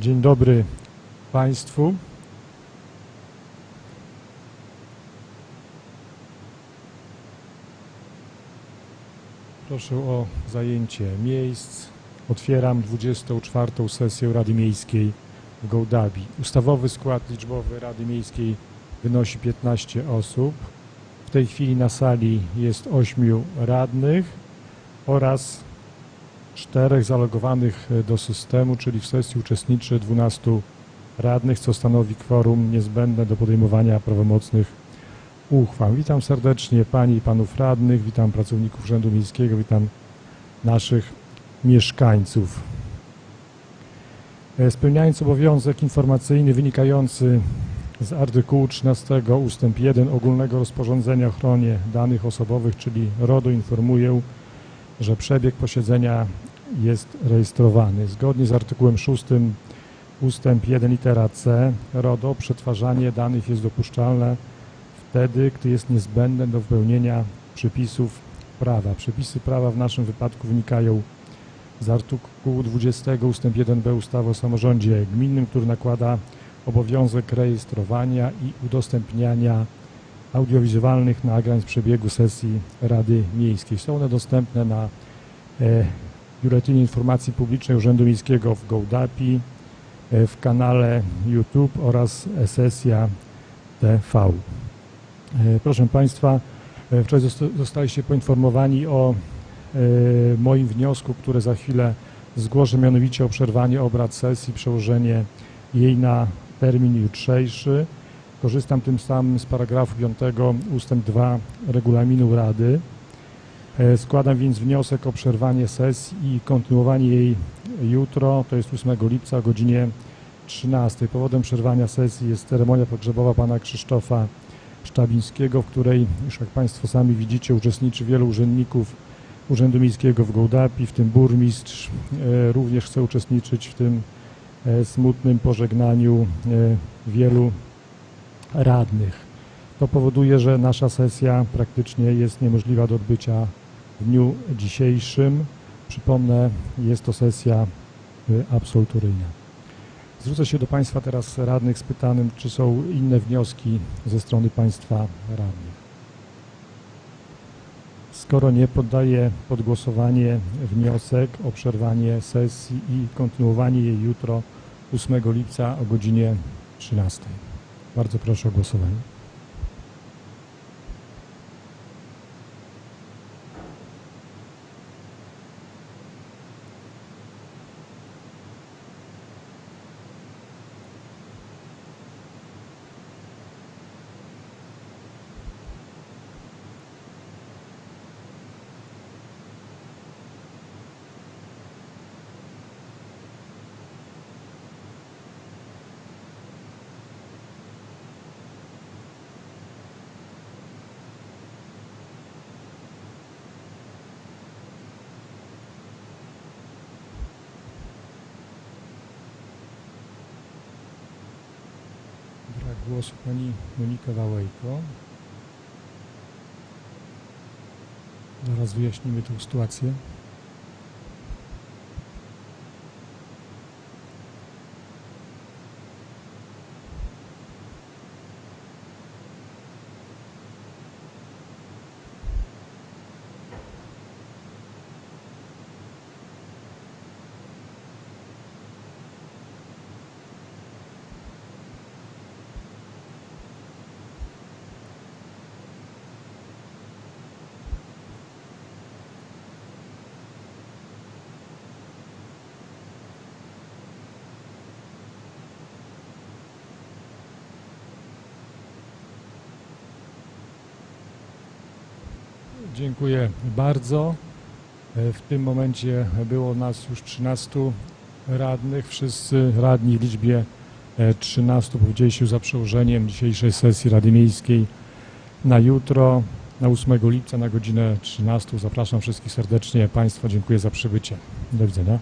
Dzień dobry Państwu. Proszę o zajęcie miejsc. Otwieram 24. sesję Rady Miejskiej w Gołdabi. Ustawowy skład liczbowy Rady Miejskiej wynosi 15 osób. W tej chwili na sali jest 8 radnych oraz czterech zalogowanych do systemu, czyli w sesji uczestniczy 12 radnych, co stanowi kworum niezbędne do podejmowania prawomocnych uchwał. Witam serdecznie Pani i Panów radnych, witam pracowników Urzędu Miejskiego, witam naszych mieszkańców. E, Spełniając obowiązek informacyjny wynikający z artykułu 13 ustęp 1 ogólnego rozporządzenia o ochronie danych osobowych, czyli RODO informuję, że przebieg posiedzenia jest rejestrowany. Zgodnie z artykułem 6 ustęp 1 litera C RODO przetwarzanie danych jest dopuszczalne wtedy, gdy jest niezbędne do wypełnienia przepisów prawa. Przepisy prawa w naszym wypadku wynikają z artykułu 20 ustęp 1b ustawy o samorządzie gminnym, który nakłada obowiązek rejestrowania i udostępniania audiowizualnych nagrań z przebiegu sesji Rady Miejskiej. Są one dostępne na e, Biuletynie Informacji Publicznej Urzędu Miejskiego w Gołdapi, e, w kanale YouTube oraz sesja TV. E, Proszę Państwa, e, wczoraj zosta- zostaliście poinformowani o moim wniosku, który za chwilę zgłoszę, mianowicie o przerwanie obrad sesji, przełożenie jej na termin jutrzejszy. Korzystam tym samym z paragrafu 5 ustęp 2 regulaminu Rady. E, Składam więc wniosek o przerwanie sesji i kontynuowanie jej jutro, to jest 8 lipca o godzinie 13. Powodem przerwania sesji jest ceremonia pogrzebowa pana Krzysztofa Sztabińskiego, w której, już jak Państwo sami widzicie, uczestniczy wielu urzędników Urzędu Miejskiego w Gołdapi, w tym burmistrz. E, Również chce uczestniczyć w tym e, smutnym pożegnaniu wielu radnych. To powoduje, że nasza sesja praktycznie jest niemożliwa do odbycia dniu dzisiejszym. Przypomnę, jest to sesja y, absolutoryjna. Zwrócę się do Państwa teraz radnych z pytanym, czy są inne wnioski ze strony Państwa radnych. Skoro nie, poddaję pod głosowanie wniosek o przerwanie sesji i kontynuowanie jej jutro 8 lipca o godzinie 13. Bardzo proszę o głosowanie. Głosu pani Monika Wałejko. Zaraz wyjaśnimy tę sytuację. Dziękuję bardzo. E, W tym momencie było nas już 13 radnych. Wszyscy radni w liczbie e, 13 powiedzieli się za przełożeniem dzisiejszej sesji Rady Miejskiej na jutro, na 8 lipca na godzinę 13. Zapraszam wszystkich serdecznie. Państwa dziękuję za przybycie. Do widzenia.